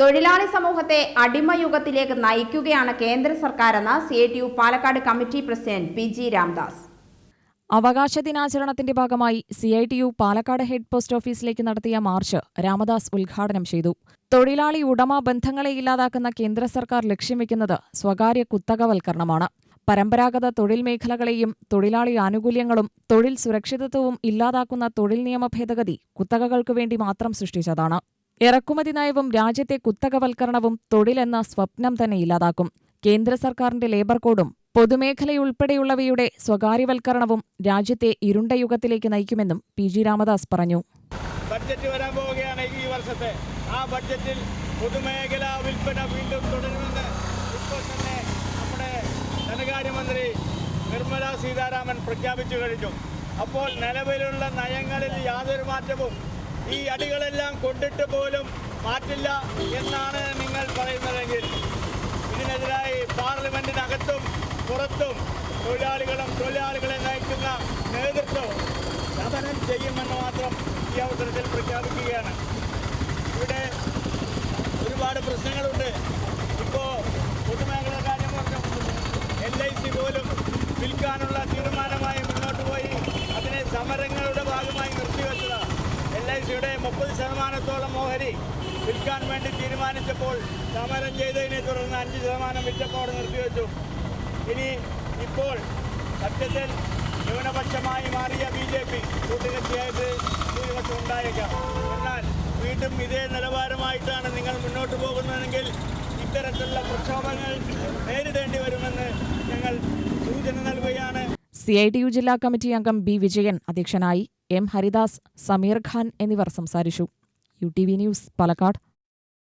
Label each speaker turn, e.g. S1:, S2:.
S1: തൊഴിലാളി സമൂഹത്തെ അടിമയുഗത്തിലേക്ക് നയിക്കുകയാണ് കേന്ദ്ര സർക്കാരെന്ന് C I T U Palakkad committee president P G Ramdas.
S2: അവകാശ ദിനാചരണത്തിന്റെ ഭാഗമായി C I T U Palakkad head post ഓഫീസിലേക്ക് നടത്തിയ മാർച്ച് രാമദാസ് ഉദ്ഘാടനം ചെയ്തു. തൊഴിലാളി ഉടമ ബന്ധങ്ങളെ ഇല്ലാതാക്കുന്ന കേന്ദ്ര സർക്കാർ ലക്ഷ്യം വെക്കുന്നത് സ്വകാര്യ കുത്തകവൽക്കരണമാണ്. പരമ്പരാഗത തൊഴിൽ മേഖലകളെയും തൊഴിലാളി ആനുകൂല്യങ്ങളും തൊഴിൽ സുരക്ഷിതത്വവും ഇല്ലാതാക്കുന്ന തൊഴിൽ നിയമ ഭേദഗതി കുത്തകകൾക്കു വേണ്ടി മാത്രം സൃഷ്ടിച്ചതാണ്. ഇറക്കുമതി നയവും രാജ്യത്തെ കുത്തകവൽക്കരണവും തൊഴിലെന്ന സ്വപ്നം തന്നെ ഇല്ലാതാക്കും. കേന്ദ്ര സർക്കാരിന്റെ ലേബർ കോഡും പൊതുമേഖലയുൾപ്പെടെയുള്ളവയുടെ സ്വകാര്യവൽക്കരണവും രാജ്യത്തെ ഇരുണ്ട യുഗത്തിലേക്ക് നയിക്കുമെന്നും പി ജി രാമദാസ് പറഞ്ഞു.
S3: ബഡ്ജറ്റ് വരാൻ പോവുകയാണ് ഈ വർഷത്തെ. ആ ബഡ്ജറ്റിൽ പൊതുമേഖല വിൽപ്പന വീണ്ടും തുടരുമെന്ന് ഇപ്പോൾ തന്നെ നമ്മുടെ ധനകാര്യമന്ത്രി നിർമ്മല സീതാരാമൻ പ്രഖ്യാപിച്ചു കഴിഞ്ഞു. അപ്പോൾ നിലവിലുള്ള നയങ്ങളിൽ യാതൊരു മാറ്റവും ഈ അടികളെല്ലാം കൊണ്ടിട്ട് പോലും മാറ്റില്ല എന്നാണ് നിങ്ങൾ പറയുന്നതെങ്കിൽ ഇതിനെതിരായി പാർലമെന്റിനകത്തും പുറത്തും തൊഴിലാളികളും തൊഴിലാളികളെ നയിക്കുന്ന നേതൃത്വം സമരം ചെയ്യുമെന്ന് മാത്രം ഈ അവസരത്തിൽ പ്രഖ്യാപിക്കുകയാണ്. ഇവിടെ ഒരുപാട് പ്രശ്നങ്ങളുണ്ട്. ഇപ്പോൾ പൊതുമേഖലാ കാര്യം എൽ ഐ സി പോലും വിൽക്കാനുള്ള തീരുമാനമായി മുന്നോട്ട് പോയി. അതിനെ സമരങ്ങളുടെ ഭാഗമായി ഐ മുപ്പത് ശതമാനത്തോളം ഓഹരി വിൽക്കാൻ വേണ്ടി തീരുമാനിച്ചപ്പോൾ സമരം ചെയ്തതിനെ തുടർന്ന് അഞ്ച് ശതമാനം വിറ്റപ്പോടെ നിർത്തിവെച്ചു. ഇനി ഇപ്പോൾ സത്യത്തിൽ ന്യൂനപക്ഷമായി മാറിയ ബി ജെ പി കൂട്ടുകക്ഷിയായിട്ട് ഭൂരിപക്ഷം ഉണ്ടായേക്കാം. എന്നാൽ വീണ്ടും ഇതേ നിലവാരമായിട്ടാണ് നിങ്ങൾ മുന്നോട്ട് പോകുന്നതെങ്കിൽ ഇത്തരത്തിലുള്ള പ്രക്ഷോഭങ്ങൾ നേരിടേണ്ടി വരുമെന്ന് ഞങ്ങൾ സൂചന നൽകുകയാണ്.
S2: സി ഐ ടി യു ജില്ലാ കമ്മിറ്റി അംഗം ബി വിജയൻ അധ്യക്ഷനായി എം ഹരിദാസ് സമീർ ഖാൻ എന്നിവർ സംസാരിച്ചു. U T V news Palakkad.